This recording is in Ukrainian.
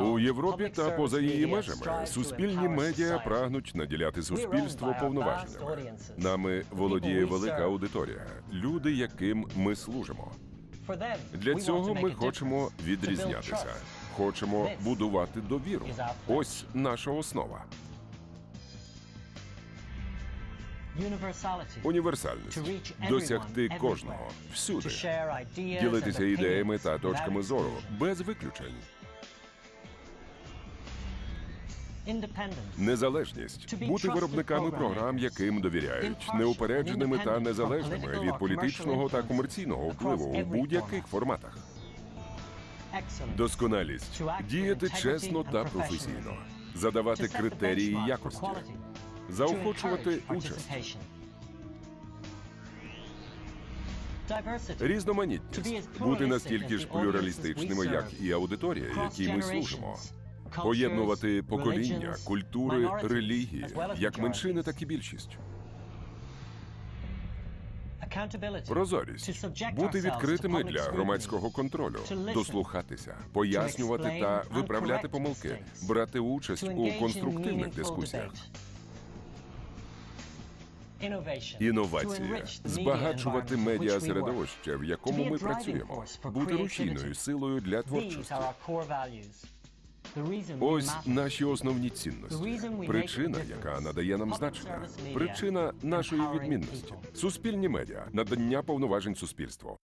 У Європі та поза її межами суспільні медіа прагнуть наділяти суспільство повноваженнями. Нами володіє велика аудиторія, люди, яким ми служимо. Для цього ми хочемо відрізнятися, хочемо будувати довіру. Ось наша основа. Універсальність. досягти кожного. Всюди, ділитися ідеями та точками зору. без виключень. Незалежність. Бути виробниками програм, яким довіряють, неупередженими та незалежними від політичного та комерційного впливу у будь-яких форматах. Досконалість. Діяти чесно та професійно, задавати критерії якості, заохочувати участь, різноманітність, бути настільки ж плюралістичними, як і аудиторія, якій ми служимо. Поєднувати покоління, культури, релігії, як меншини, так і більшість. Прозорість. Бути відкритими для громадського контролю, дослухатися, пояснювати та виправляти помилки, брати участь у конструктивних дискусіях. Інновація збагачувати медіа середовище, в якому ми працюємо, бути рушійною силою для творчості. Ось наші основні цінності. Причина, яка надає нам значення. Причина нашої відмінності. Суспільні медіа, надання повноважень суспільству.